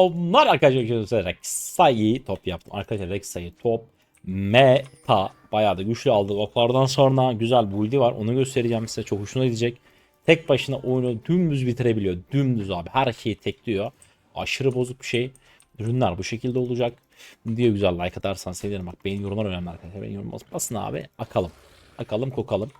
Selamlar arkadaşlar. Arkadaşlar Rek'Sai top yaptım. Arkadaşlar Rek'Sai top meta. Bayağı da güçlü aldık. Oklardan sonra güzel build'i var. Onu göstereceğim size. Çok hoşuna gidecek. Tek başına oyunu dümdüz bitirebiliyor. Dümdüz abi. Her şeyi tekliyor. Aşırı bozuk bir şey. Ürünler bu şekilde olacak. Diye güzel like atarsan sevinirim. Bak benim yorumlar önemli arkadaşlar. Benim yorum basın abi. Akalım. Akalım kokalım.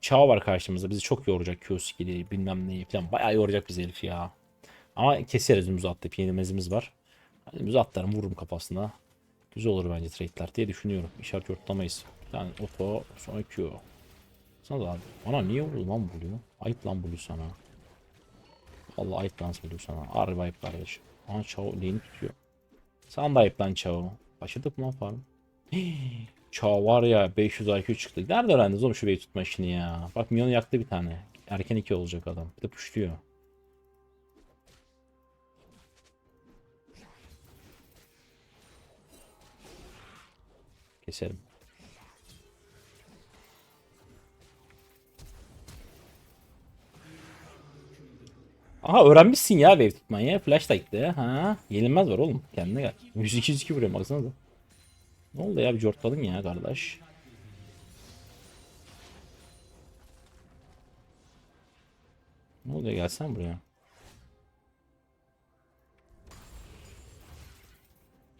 Çağ var karşımızda. Bizi çok yoracak. Q-skill'i bilmem neyi falan. Bayağı yoracak bizi herif ya. Ama keseriz müze atlayıp yenilmezimiz var. Hani müze atlarım vururum kafasına. Güzel olur bence trade'ler diye düşünüyorum. İşaret yortlamayız. Yani oto sonra Q. Sana da. Bana niye vurdu lan buluyor? Ayıp lan buluyor sana. Allah ayıp lan buluyor sana. Harbi ayıp kardeşim. Aha Çao lane'i tutuyor. Sen de ayıp lan Çao. Başladık mı lan farm? Çao var ya 500 IQ çıktı. Nerede öğrendiniz oğlum şu beyi tutma işini ya? Bak minyonu yaktı bir tane. Erken 2 olacak adam. Bir de puşluyor. Keserim. Aha öğrenmişsin ya wave tutmayı. Flash da gitti. Ha. Yenilmez var oğlum. Kendine gel. 102 vuruyor baksana da. Ne oldu ya bir cortladın ya kardeş. Ne oluyor gelsen buraya.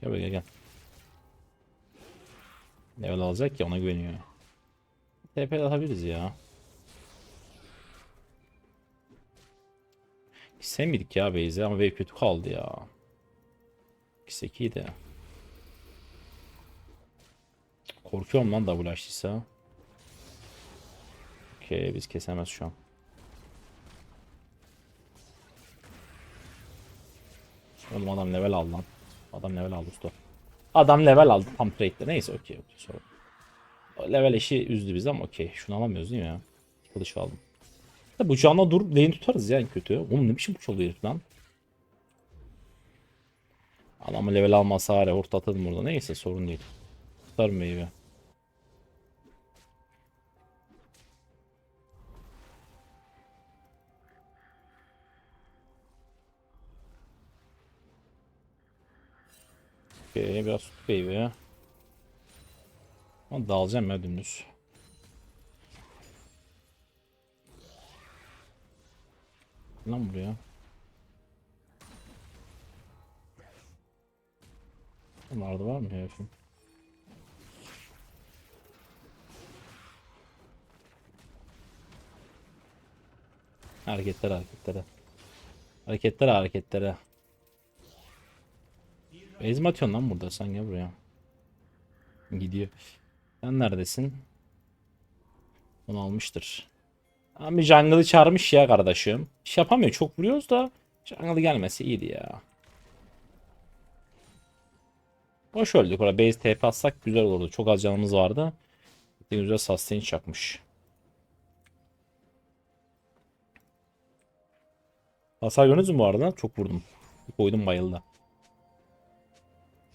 Gel buraya gel. Level alacak ya ona güveniyor. TP atabiliriz ya. Sevmedik ya Beyzi ama wave kötü kaldı ya. İkisi de. Korkuyorum lan double açtıysa. Okey biz kesemez şu an. Oğlum adam level aldı lan. Adam level aldı usta. Adam level aldı tam trade'de. Neyse okey okey sorun. O level eşi üzdü bizi ama okey. Şunu alamıyoruz değil mi ya? Kılıç aldım. Da bu canla dur lane tutarız ya en kötü. Oğlum ne biçim oluyor herif lan? Adamı level almasa ya orta atalım burada. Neyse sorun değil. Tutarım meyve. Okey biraz tut meyve. Ama dağılacağım ya dümdüz. Lan buraya. Bunlarda var mı herifim? Hareketler hareketlere. Hareketlere hareketlere. Mi atıyorsun lan burada? Sen gel buraya. Gidiyor. Sen neredesin? Onu almıştır. Abi jungle'ı çağırmış ya kardeşim. İş yapamıyor. Çok vuruyoruz da jungle gelmesi iyiydi ya. Boş öldük orada. Base TP atsak güzel olurdu. Çok az canımız vardı. Bir güzel sustain çakmış. Hasar gördünüz mü bu arada? Çok vurdum. Bir koydum bayıldı.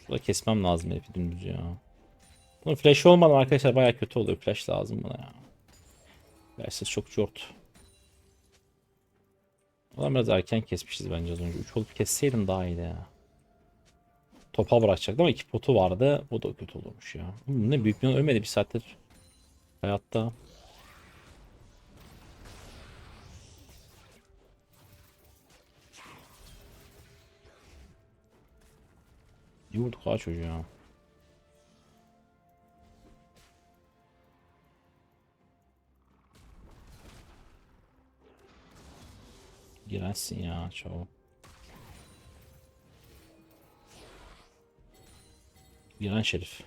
Şurada kesmem lazım herifi dümdüz ya. Bunun flash olmadan arkadaşlar baya kötü oluyor. Flash lazım bana ya. Flashsız çok short. Ulan biraz erken kesmişiz bence az önce. 3 olup kesseydim daha iyiydi ya. Topa bırakacaktım ama iki potu vardı. O da kötü olurmuş ya. Ne büyük bir ölmedi bir saattir. Hayatta. İyi vurduk ha çocuğu ya. Girersin ya çoğu. Giren şerif.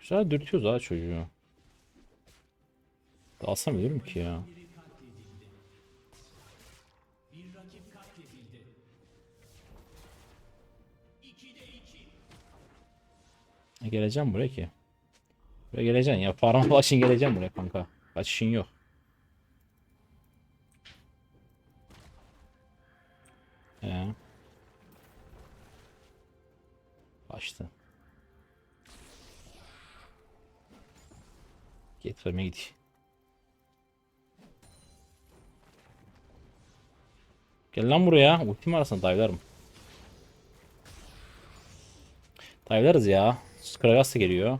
Güzel dürtüyoruz ha çocuğu. Dalsam ölürüm ki ya. Geleceğim buraya ki. Buraya geleceksin ya. Farm için geleceğim buraya kanka. Kaçışın yok. He. Açtı. Git vermeye git. Gel lan buraya. Ultim arasında dive'larım. Dive'larız ya. Skragas da geliyor.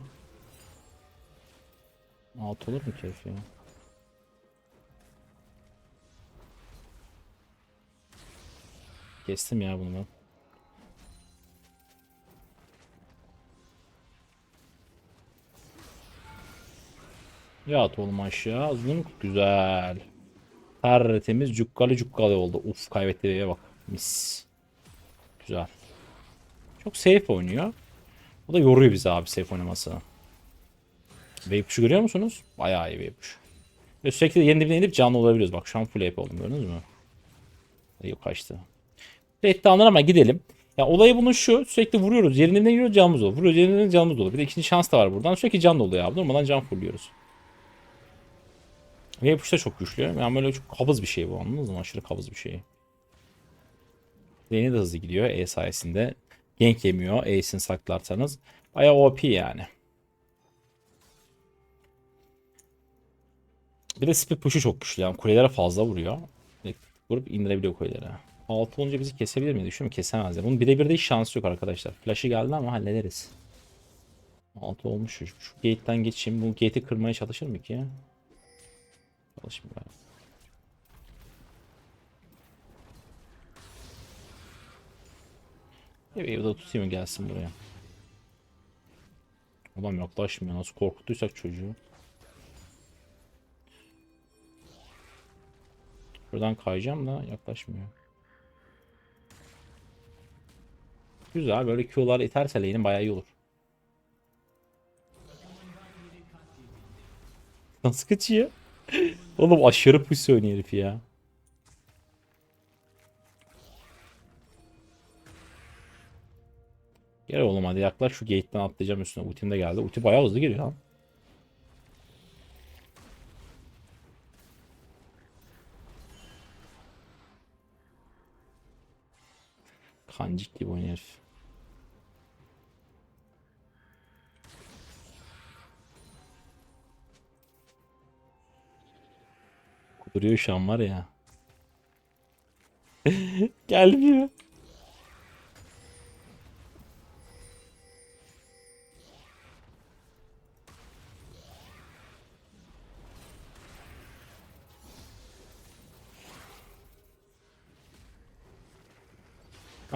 Alt olur mu ki ya? Kestim ya bunu ben. Yat oğlum aşağı. Zınk güzel. Tertemiz cukkalı cukkalı oldu. Uf kaybetti beye bak. Mis. Güzel. Çok safe oynuyor. O da yoruyor bizi abi safe oynaması. Push'u görüyor musunuz? Bayağı iyi push. Ve sürekli yeni dibine canlı olabiliyoruz. Bak şu an full AP oldum gördünüz mü? Yok kaçtı. Reddi ama gidelim. Ya olayı bunun şu. Sürekli vuruyoruz. Yerinden giriyor canımız olur. Vuruyoruz yerinden canımız olur. Bir de ikinci şans da var buradan. Sürekli can doluyor abi. Durmadan can fulluyoruz. Push da çok güçlü. Yani böyle çok kabız bir şey bu anladınız mı? Aşırı kabız bir şey. Lane'i de hızlı gidiyor E sayesinde. Gank yemiyor. Ace'ini saklarsanız. Bayağı OP yani. Bir de speed push'u çok güçlü yani kulelere fazla vuruyor. Vurup indirebiliyor kulelere. 6 olunca bizi kesebilir mi? Düşünüyorum kesemez ya. Bunun birebir de hiç şansı yok arkadaşlar. Flash'ı geldi ama hallederiz. 6 olmuş. Şu gate'den geçeyim. Bu gate'i kırmaya çalışır mı ki? Çalışmıyor. Bir evde tutayım gelsin buraya. Adam yaklaşmıyor. Nasıl korkuttuysak çocuğu. Buradan kayacağım da yaklaşmıyor. Güzel böyle Q'lar iterse lane'in bayağı iyi olur. Nasıl kaçıyor? Oğlum aşırı push oynuyor herif ya. Gel oğlum hadi yaklaş şu gate'den atlayacağım üstüne. Ultim de geldi. Ulti bayağı hızlı geliyor lan. Kancık gibi oynuyor herif. Kuduruyor şu an var ya. Gelmiyor.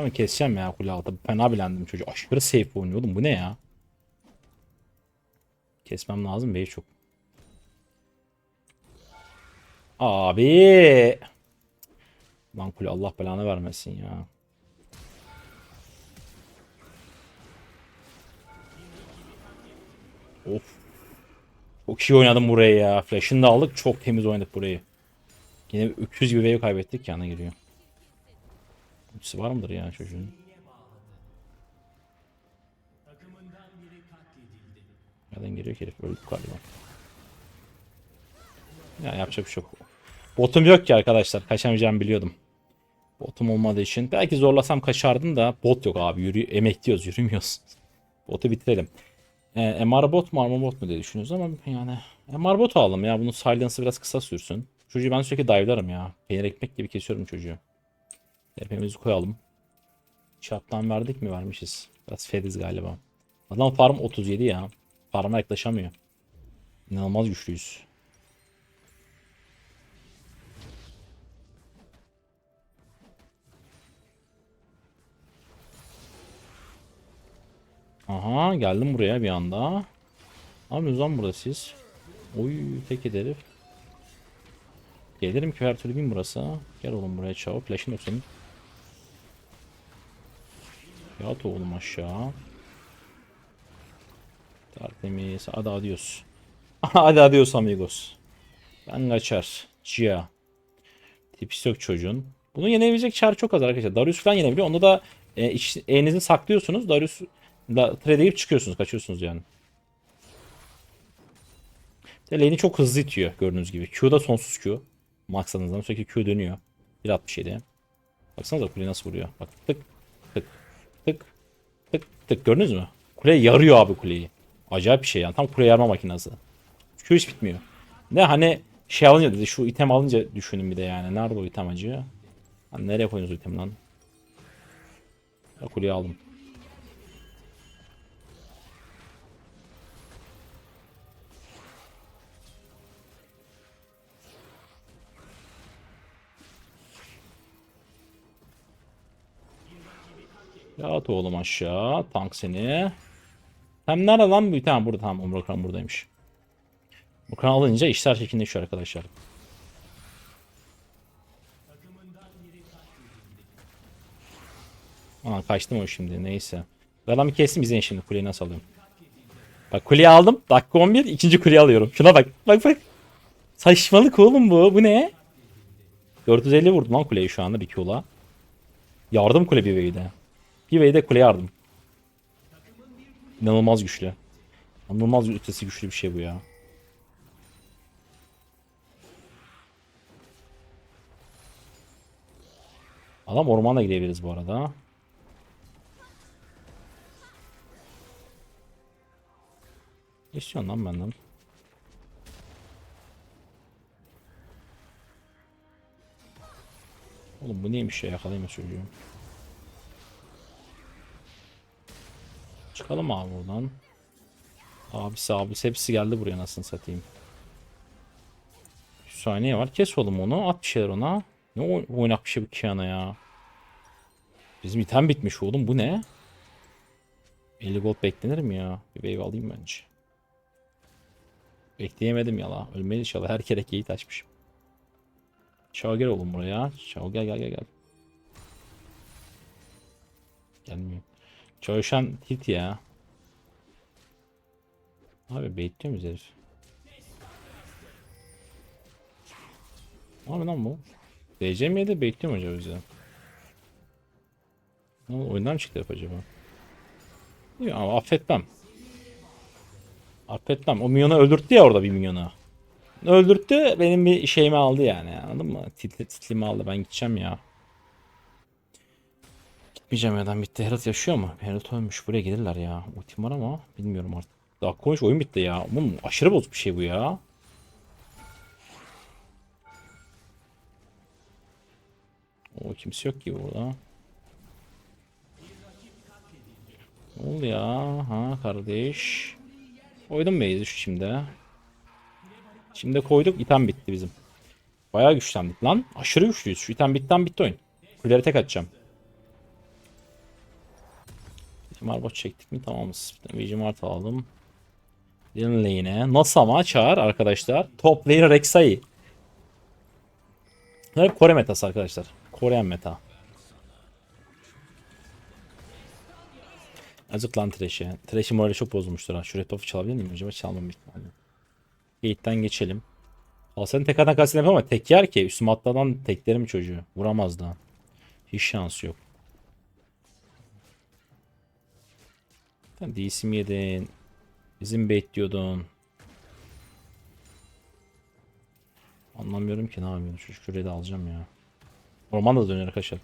Ama keseceğim ya kule altı. Fena bilendim çocuğu. Aşırı safe oynuyor oğlum. Bu ne ya? Kesmem lazım bey çok. Abi. Lan kule Allah belanı vermesin ya. Of. Çok iyi oynadım burayı ya. Flash'ını da aldık. Çok temiz oynadık burayı. Yine öküz gibi wave kaybettik yana giriyor. Ultisi var mıdır ya çocuğun? Nereden geliyor herif? Öldük galiba. Ya yapacak bir şey yok. Botum yok ki arkadaşlar. Kaçamayacağımı biliyordum. Botum olmadığı için. Belki zorlasam kaçardım da bot yok abi. Yürü emek diyoruz yürümüyoruz. Botu bitirelim. Ee, MR bot mu armor bot mu diye düşünüyoruz ama yani MR bot alalım ya. Bunun silence'ı biraz kısa sürsün. Çocuğu ben sürekli dive'larım ya. Peynir ekmek gibi kesiyorum çocuğu. Hepimizi koyalım. Şarttan verdik mi? Vermişiz. Biraz fediz galiba. Adam farm 37 ya. Farm'a yaklaşamıyor. İnanılmaz güçlüyüz. Aha geldim buraya bir anda. Yapıyorsunuz lan burada siz? Oy tek herif. Gelirim ki her türlü bin burası. Gel oğlum buraya çao. Flash'ın yok. Yat oğlum aşağı. Tertemiz. Hadi adios. Hadi adios amigos. Ben kaçar. Cia. Tipisi yok çocuğun. Bunu yenebilecek çar çok az arkadaşlar. Darius falan yenebiliyor. Onda da e, iç, elinizi saklıyorsunuz. Darius da trade edip çıkıyorsunuz. Kaçıyorsunuz yani. İşte lane'i çok hızlı itiyor gördüğünüz gibi. Q'da sonsuz Q. Max'ınızdan sürekli Q dönüyor. 1.67. Baksanıza kule nasıl vuruyor. Bak tık tık tık tık gördünüz mü? Kule yarıyor abi kuleyi. Acayip bir şey yani. Tam kule yarma makinesi. Q hiç bitmiyor. Ne hani şey alınca dedi şu item alınca düşünün bir de yani. Nerede o item acı? Lan nereye koyuyorsunuz ultimi lan? Kuleyi aldım. Yat oğlum aşağı. Tank seni. Hem nerede lan bu? Tamam burada tamam. Umurkan buradaymış. Umurkan alınca işler şekilleşiyor arkadaşlar. Aa kaçtım o şimdi neyse. Adamı kestim izleyin şimdi kuleyi nasıl alıyorum. Bak kuleyi aldım. Dakika 11 ikinci kuleyi alıyorum. Şuna bak. Bak bak. Saçmalık oğlum bu. Bu ne? 450 vurdum lan kuleyi şu anda bir kula. Yardım kule bir wave'de. Bir wave'de kule yardım. İnanılmaz güçlü. İnanılmaz ötesi güçlü bir şey bu ya. Adam ormana gidebiliriz bu arada. Ne istiyorsun lan benden? Oğlum bu neymiş ya yakalayayım çocuğu. Çıkalım abi buradan. Abisi abisi hepsi geldi buraya nasıl satayım. 100 saniye var. Kes oğlum onu. At bir şeyler ona. Ne oy- oynak bir şey bu Kiana ya. Bizim item bitmiş oğlum. Bu ne? 50 gold beklenir mi ya? Bir wave alayım bence. Bekleyemedim ya la. Ölmeli inşallah. Her kere geyit açmışım. Çao gel oğlum buraya. Çao gel gel gel gel. Gelmiyor. Çalışan hit ya. Abi baitliyor muyuz herif? Abi lan bu. DC mi yedi mu acaba bize? Ne oyundan çıktı hep acaba? Ama affetmem. Affetmem. O minyonu öldürttü ya orada bir minyonu. Öldürttü benim bir şeyimi aldı yani anladın mı? Titli, titlimi aldı ben gideceğim ya. Gitmeyeceğim ya bitti. Herald yaşıyor mu? Herald ölmüş. Buraya gelirler ya. Ultim var ama bilmiyorum artık. Daha konuş oyun bitti ya. Oğlum aşırı bozuk bir şey bu ya. O kimse yok ki burada. Ne oldu ya? Ha kardeş. Koydum şu şimdi. Şimdi koyduk item bitti bizim. Bayağı güçlendik lan. Aşırı güçlüyüz. Şu item bitten bitti oyun. Kuleleri tek atacağım. Marbot çektik mi tamamız. Vici Mart aldım. Diğer lane'e. Nasıl ama çağır arkadaşlar. Top lane Rek'Sai. Bunlar hep Kore metası arkadaşlar. Korean meta. Azıcık lan Thresh'e. Thresh'in morali çok bozulmuştur ha. Şu red buff'ı çalabilir miyim acaba? Çalmam ihtimalle. Gate'den geçelim. Alsen tek atan kalsın ama tek yer ki. Üstüme atladan teklerim çocuğu. Vuramaz daha. Hiç şansı yok. Sen DC'm yedin. Bizim bait diyordun. Anlamıyorum ki ne yapıyorsun. Şu şurayı da alacağım ya. Orman da dönüyor arkadaşlar.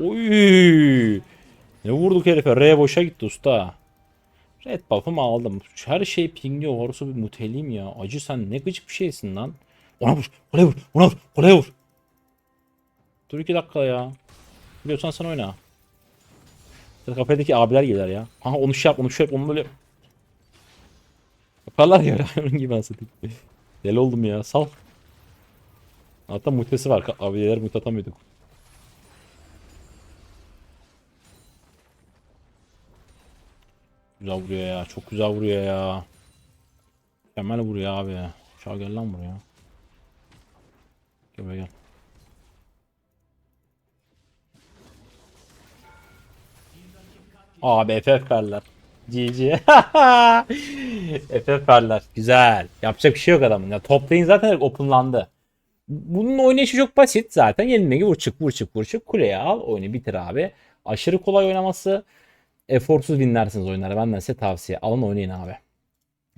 Oy! Ne vurduk herife? R boşa gitti usta. Red buff'ımı aldım. Her şey pingliyor. Horus'u bir muteliyim ya. Acı sen ne gıcık bir şeysin lan. Ona vur. Kolaya vur. Ona vur. Kolaya vur. Dur iki dakika ya. Biliyorsan sen oyna. Kafedeki abiler gelir ya. Aha onu şey yap, onu şey yap, onu böyle yaparlar ya onun gibi anlatayım. Deli oldum ya. Sal. Hatta mutesi var. Abiler mut atamıyorduk. Güzel vuruyor ya. Çok güzel vuruyor ya. Mükemmel vuruyor abi. Şah gel lan buraya. Gel gel. Abi FF verler. GG. FF verler. Güzel. Yapacak bir şey yok adamın. Ya top lane zaten openlandı. Bunun oynayışı çok basit zaten. Yenilmegi vur çık vur çık vur çık. Kuleye al. Oyunu bitir abi. Aşırı kolay oynaması. Eforsuz dinlersiniz oyunları. Benden size tavsiye. Alın oynayın abi.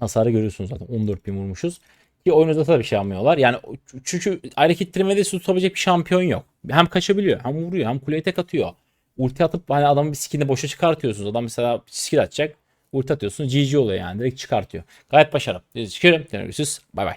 Hasarı görüyorsunuz zaten. 14 bin vurmuşuz. Ki oyun uzasa da bir şey yapmıyorlar. Yani çünkü harekettirmede su tutabilecek bir şampiyon yok. Hem kaçabiliyor hem vuruyor hem kuleye tek atıyor. Ulti atıp hani adamın bir skinini boşa çıkartıyorsunuz. Adam mesela skill atacak. Ulti atıyorsun. GG oluyor yani. Direkt çıkartıyor. Gayet başarılı. Çıkıyorum. Görüşürüz. Bay bay.